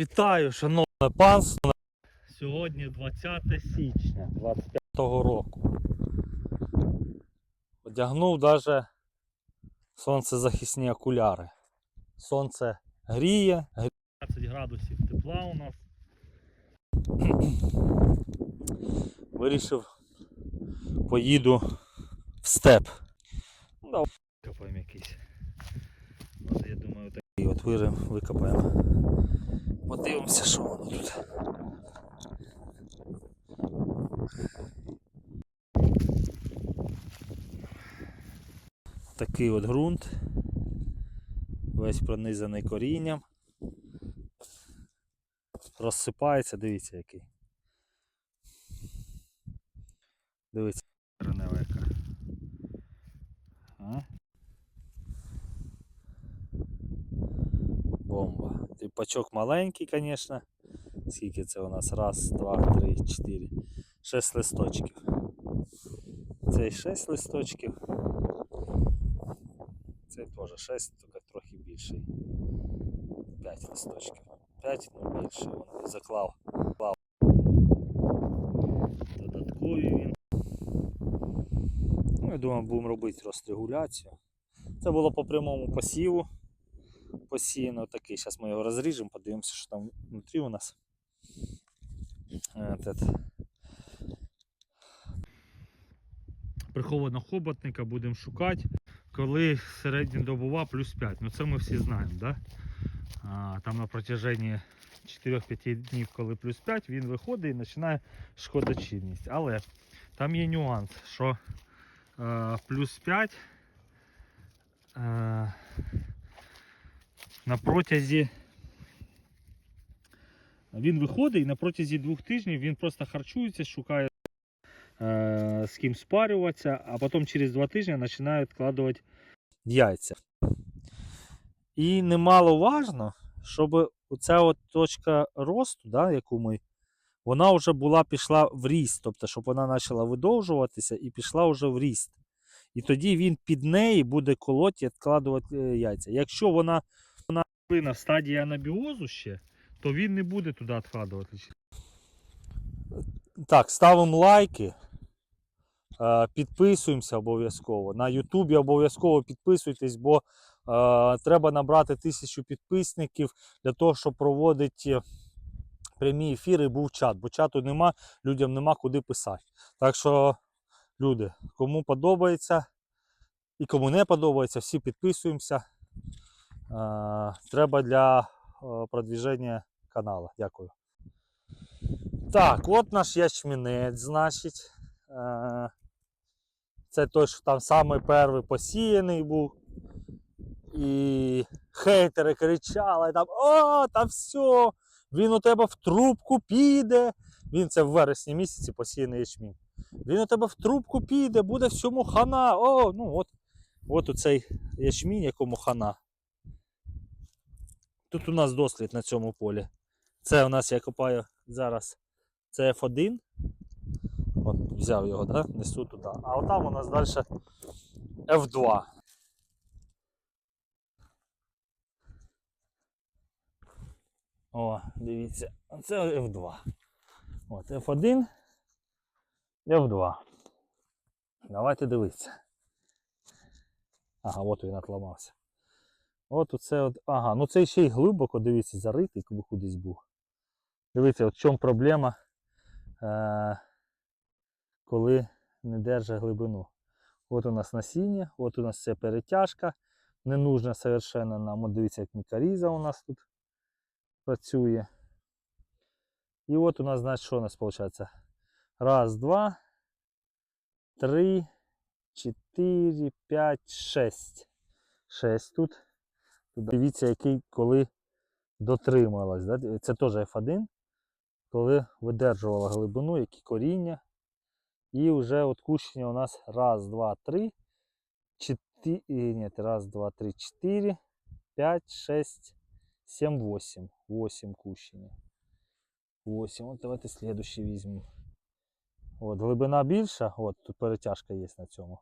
Вітаю, шановне панство. Сьогодні 20 січня 25 року. Одягнув навіть сонцезахисні окуляри. Сонце гріє, 20 градусів тепла у нас. Вирішив поїду в степ. Ну, да, Викопаємо якийсь. Я думаю, такий от вирим, викопаємо. Подивимося, що воно тут. Такий от ґрунт. Весь пронизаний корінням. Розсипається, дивіться який. Дивіться. Коренева яка. А? Бомба. Маленький, звісно. Скільки це у нас? Раз, два, три, чотири. Шесть листочків. Цей шесть листочків. Цей теж шесть, тільки трохи більший. П'ять листочків. П'ять, ну більше. Вон заклав. Клав. Додаткові він. Ну, я думаю, будемо робити розрегуляцію. Це було по прямому посіву посіяно такий. Зараз ми його розріжемо, подивимося, що там внутрі у нас. Этот. Прихованого хоботника будемо шукати, коли середньодобова плюс 5. Ну це ми всі знаємо, да? а, там на протяженні 4-5 днів, коли плюс 5, він виходить і починає шкодочинність. Але там є нюанс, що е, плюс 5 е, на протязі. Він виходить і на протязі двох тижнів він просто харчується, шукає е, з ким спарюватися, а потім через два тижні починає відкладувати яйця. І немало важно, щоб оця от точка росту, да, яку ми, вона вже була пішла в ріст, тобто, щоб вона почала видовжуватися і пішла вже в ріст. І тоді він під неї буде колоти і відкладувати е, яйця. Якщо вона рослина в стадії анабіозу ще, то він не буде туди відкладувати. Так, ставимо лайки. е, Підписуємося обов'язково. На Ютубі обов'язково підписуйтесь, бо е, треба набрати тисячу підписників для того, щоб проводити прямі ефіри, був чат. Бо чату нема, людям нема куди писати. Так що, люди, кому подобається і кому не подобається, всі підписуємося. Е, треба для е, продвіження каналу. Дякую. Так, от наш ячмінець, значить. Е, Це той, що там самий перший посіяний був. І хейтери кричали там, о, та все, він у тебе в трубку піде. Він це в вересні місяці посіяний ячмінь. Він у тебе в трубку піде, буде всьому хана. О, ну от, от оцей ячмінь, якому хана. Тут у нас дослід на цьому полі. Це у нас я копаю зараз. Це F1. От взяв його, да? несу туди. А отам у нас далі F2. О, дивіться, це F2. От F1 F2. Давайте дивитися. Ага, от він отламався. От оце от. Ага, ну це ще й глибоко, дивіться, заритий, коли кудись був. Дивіться, от в чому проблема, е- коли не держить глибину. От у нас насіння, от у нас це перетяжка. Не нужна совершенно нам. От дивіться, як мікаріза у нас тут працює. І от у нас, значить, що у нас виходить? Раз, два, три, чотири, п'ять, шесть. Шесть тут. Дивіться, який коли дотрималась. Да? Це теж F1, коли видержувала глибину, які коріння. І вже от кущення у нас раз, два, три, чотири, ні, раз, два, три, чотири, п'ять, шесть, сім, восемь. Восемь кущення. Восемь. От давайте слідущий візьмемо. От, глибина більша, от тут перетяжка є на цьому.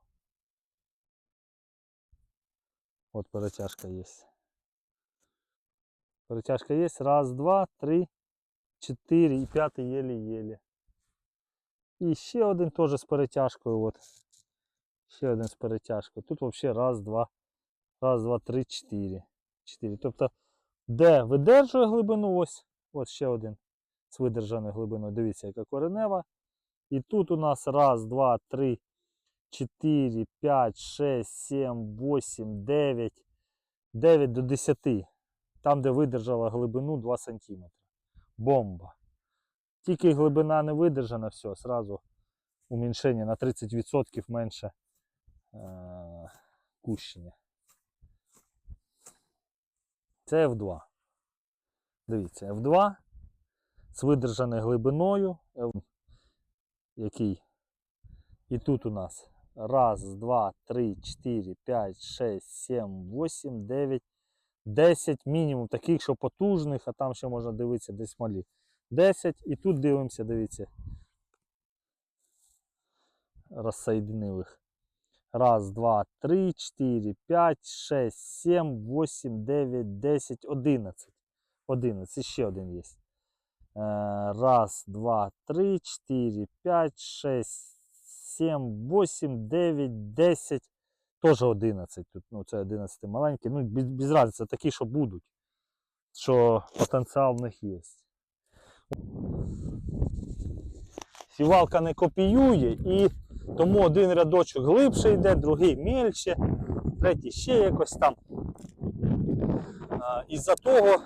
От перетяжка є. Перетяжка є. Раз, два, три, чотири і п'ятий єлі-єлі. І ще один теж з перетяжкою. От. Ще один з перетяжкою. Тут взагалі раз, два, раз, два, три, чотири. Чотири. Тобто, де видержує глибину, ось, ось ще один з видержаною глибиною. Дивіться, яка коренева. І тут у нас раз, два, три, чотири, п'ять, шесть, сім, вісім, дев'ять, дев'ять до десяти. Там, де видержала глибину 2 см. Бомба. Тільки глибина не видержана, все, сразу уміншення на 30% менше е- кущення. Це F2. Дивіться, F2 з видержаною глибиною, F- який. І тут у нас раз, два, три, чотири, п'ять, шесть, сім, вісім, дев'ять, 10 мінімум таких, що потужних, а там ще можна дивитися десь малі. 10 і тут дивимося, дивіться. Розсоєдинив Раз, два, три, чотири, п'ять, шесть, сім, вісім, дев'ять, десять, одинадцять. Одинадцять, ще один є. Е, Раз, два, три, чотири, п'ять, шесть, сім, вісім, дев'ять, десять. Теж 11 тут, ну це 11 маленький, ну без, без разниці, такі, що будуть, що потенціал в них є. Сівалка не копіює і тому один рядочок глибше йде, другий мельче, третій ще якось там. Із-за того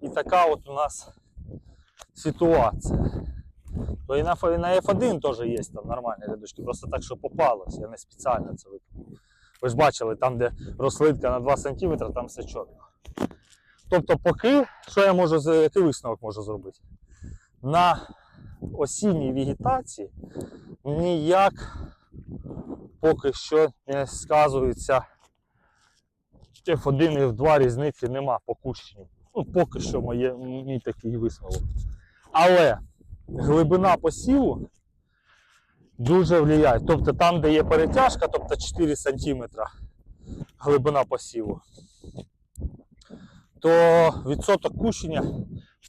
і така от у нас ситуація. То і на, і на F1 теж є там нормальні рядочки, просто так, що попалось, я не спеціально це викопав. Ви ж бачили, там, де рослинка на 2 см, там все чітко. Тобто, поки, що я можу, який висновок можу зробити? На осінній вегетації ніяк поки що не сказується F1 і F2 різниці нема по кущенню. Ну, поки що моє, мій такий висновок. Але глибина посіву дуже впливає. Тобто там, де є перетяжка, тобто 4 см глибина посіву, то відсоток кущення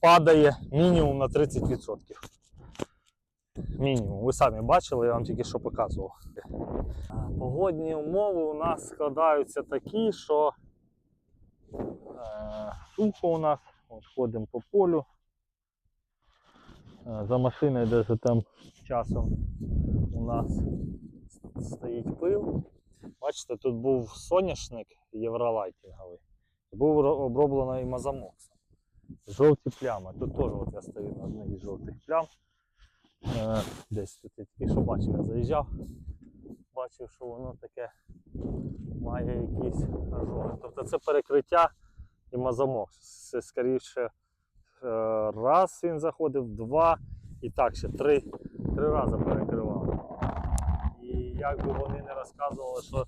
падає мінімум на 30%. Мінімум. Ви самі бачили, я вам тільки що показував. Погодні умови у нас складаються такі, що е, сухо у нас, от ходимо по полю. Е, За машиною даже там часом у нас стоїть пил. Бачите, тут був соняшник євролайтінговий. Був ро- оброблено і мазамоксом. Жовті плями. Тут теж от я стою на одній із жовтих плям. Е, десь тут я тільки що бачив, я заїжджав. Бачив, що воно таке має якісь ожоги. Тобто це перекриття і мазамокс. Це скоріше раз він заходив, два і так ще три, три рази перекривав. І як би вони не розказували, що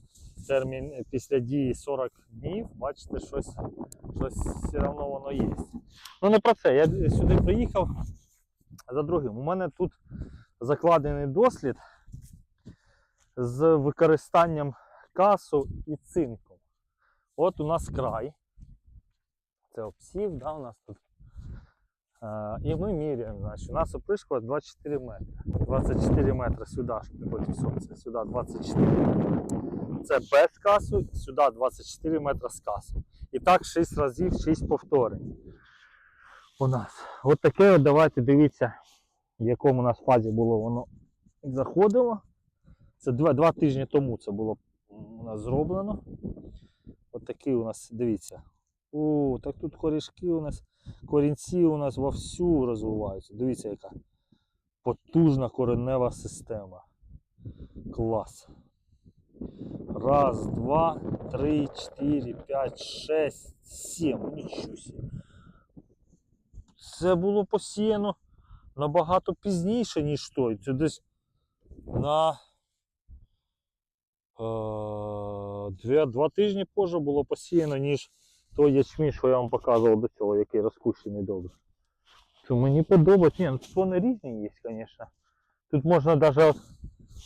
термін після дії 40 днів, бачите, щось, щось все одно воно є. Ну не про це. Я сюди приїхав за другим. У мене тут закладений дослід з використанням касу і цинком. От у нас край. Це обсів, да, у нас тут. Е, і ми міряємо, значить, у нас опришка 24 метри. 24 метри сюди, щоб сонця, сюди 24 метри. Це без касу, сюди 24 метри з касу. І так 6 разів, 6 повторень. У нас. От таке, давайте дивіться, в якому у нас фазі було воно заходило. Це два, два тижні тому це було у нас зроблено. От такий у нас, дивіться. О, так тут корішки у нас, корінці у нас вовсю розвиваються. Дивіться, яка потужна коренева система. Клас. Раз, два, три, чотири, п'ять, шесть, сім. Нічого собі. Це було посіяно набагато пізніше, ніж той. Це десь на е, два тижні позже було посіяно, ніж той ячмінь, що я вам показував до цього, який розкущений добре. То мені подобається. Ні, ну тут вони різні є, звісно. Тут можна навіть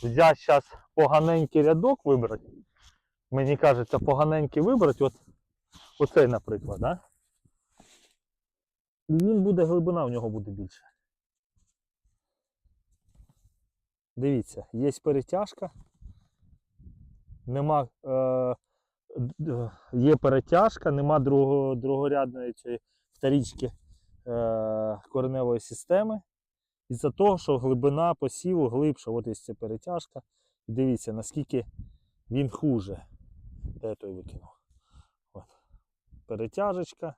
взяти зараз поганенький рядок вибрати. Мені кажеться, поганенький вибрати. От, оцей, наприклад, да? І він буде, глибина в нього буде більше. Дивіться, є перетяжка. Нема, е, є перетяжка, нема друго, другорядної цієї вторічки е, кореневої системи. Із-за того, що глибина посіву глибша, от є ця перетяжка. Дивіться, наскільки він хуже. Де той викинув? От. Перетяжечка.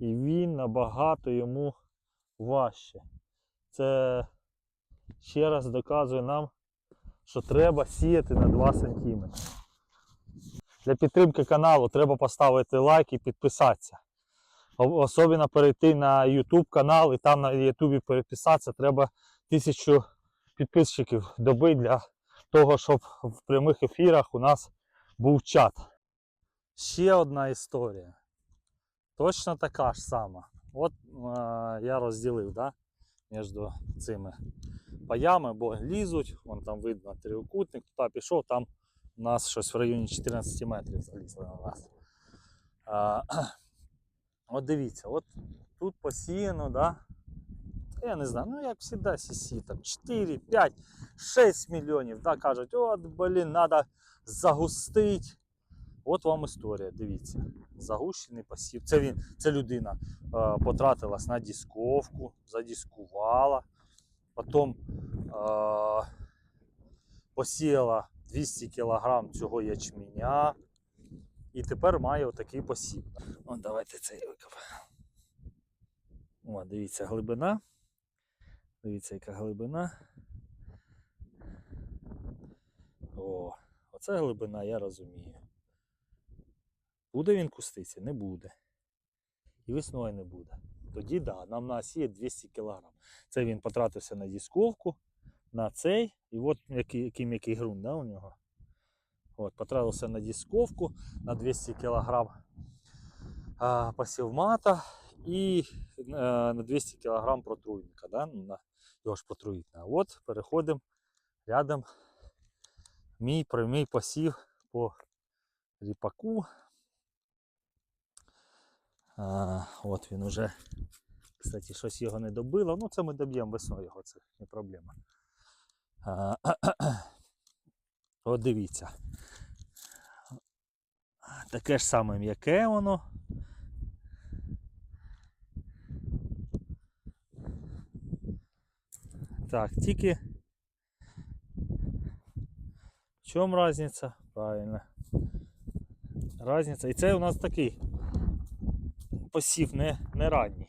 І він набагато йому важче. Це ще раз доказує нам, що треба сіяти на 2 см. Для підтримки каналу треба поставити лайк і підписатися. Особливо перейти на YouTube канал і там на YouTube переписатися. Треба тисячу підписчиків добити для того, щоб в прямих ефірах у нас був чат. Ще одна історія. Точно така ж сама. От е, я розділив да, між цими паями, бо лізуть, вон там видно трикутник, туди пішов, там у нас щось в районі 14 метрів залізли на нас. А, от дивіться, от тут посіяно, да? я не знаю, ну як завжди сісі, там 4, 5, 6 мільйонів, да, кажуть, от, блін, треба загустити. От вам історія, дивіться. Загущений посів. Це він, це людина е, потратилась на дисковку, задіскувала, потім е, посіяла 200 кг цього ячменя. І тепер має отакий посів. О, давайте цей викопаємо. О, дивіться, глибина. Дивіться, яка глибина. О, оце глибина, я розумію. Буде він куститися? Не буде. І весною не буде. Тоді да, нам на осі є 200 кг. Це він потратився на дисковку, на цей. І от який, який м'який ґрунт да, у нього. От, потратився на дисковку на 200 кг а, пасівмата і е, на 200 кг протруйника. Да? ну, На, його ж протруїть. А от переходимо рядом мій прямий посів по ріпаку. А, от він уже, кстати, щось його не добило. Ну, це ми доб'ємо весною його, це не проблема. От дивіться. Таке ж саме м'яке воно. Так, тільки. В чому різниця? Правильно. Разниця. І це у нас такий посів не, не ранній.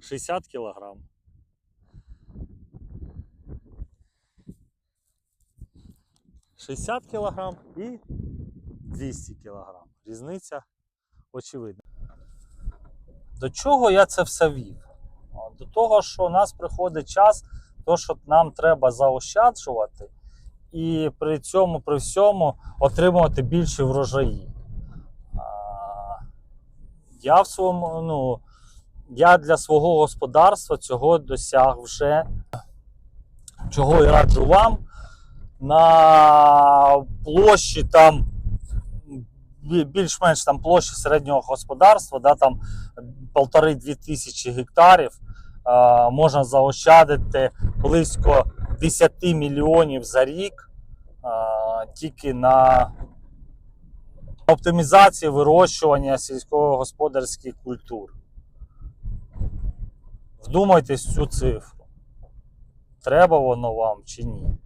60 кілограм. Шістдесят кілограм і 200 кілограм. Різниця очевидна. До чого я це все вів? До того, що у нас приходить час, то, що нам треба заощаджувати, і при цьому, при всьому отримувати більші врожаї. Я в своєму, ну, я для свого господарства цього досяг вже, чого і раджу вам. На площі там більш-менш там площі середнього господарства, да, там полтори-дві тисячі гектарів, а, можна заощадити близько 10 мільйонів за рік а, тільки на оптимізації вирощування сільськогосподарських культур. Вдумайтесь цю цифру. Треба воно вам чи ні?